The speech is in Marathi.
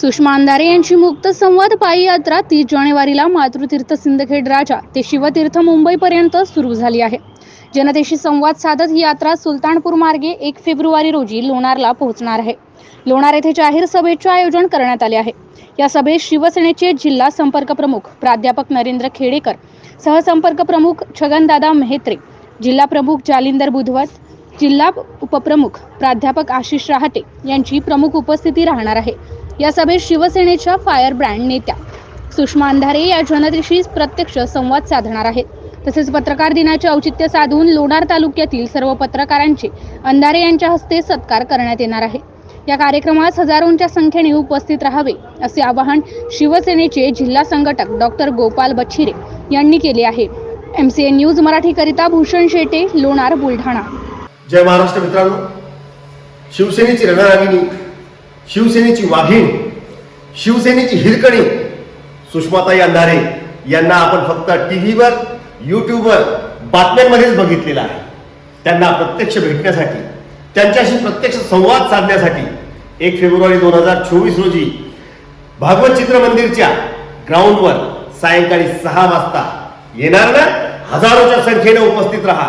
सुषमा अंधारे यांची मुक्त संवाद पायी यात्रा तीस जानेवारीला मातृतीर्थ सिंदखेड राजा ते शिवतीर्थ मुंबईपर्यंत सुरू झाली आहे. जनतेशी संवाद साधत ही यात्रा सुलतानपूर मार्गे एक फेब्रुवारी रोजी लोणारला पोहोचणार आहे. लोणार येथे जाहीर सभेचे आयोजन करण्यात आले आहे. या सभेत शिवसेनेचे जिल्हा संपर्क प्रमुख प्राध्यापक नरेंद्र खेडेकर सहसंपर्क प्रमुख छगनदादा मेहत्रे जिल्हा प्रमुख जालिंदर बुधवत जिल्हा उपप्रमुख प्राध्यापक आशिष रहाटे यांची प्रमुख उपस्थिती राहणार आहे. या सभेत शिवसेनेच्या फायर ब्रँड नेत्या सुषमा अंधारे या जनतेशी प्रत्यक्ष संवाद साधणार आहेत. तसेच पत्रकार दिनाचे औचित्य साधून लोणार तालुक्यातील सर्व पत्रकारांचे अंधारे यांच्या हस्ते सत्कार करण्यात येणार आहे. या कार्यक्रमास हजारोंच्या संख्येने उपस्थित राहावे असे आवाहन शिवसेनेचे जिल्हा संघटक डॉक्टर गोपाल बच्छिरे यांनी केले आहे. एम सी एन न्यूज मराठीकरिता भूषण शेटे लोणार बुलढाणा. जय महाराष्ट्र मित्रांनो. शिवसेनेची रणरागिणी शिवसेनेची वाघीण शिवसेनेची हिरकणी सुषमाताई अंधारे यांना आपण फक्त टी व्हीवर यूट्यूबवर बातम्यांमध्येच बघितलेलं आहे. त्यांना प्रत्यक्ष भेटण्यासाठी त्यांच्याशी प्रत्यक्ष संवाद साधण्यासाठी एक फेब्रुवारी दोन हजार चोवीस रोजी भागवत चित्र मंदिरच्या ग्राउंडवर सायंकाळी सहा वाजता येणार ना? हजारोच्या संख्येने उपस्थित राहा.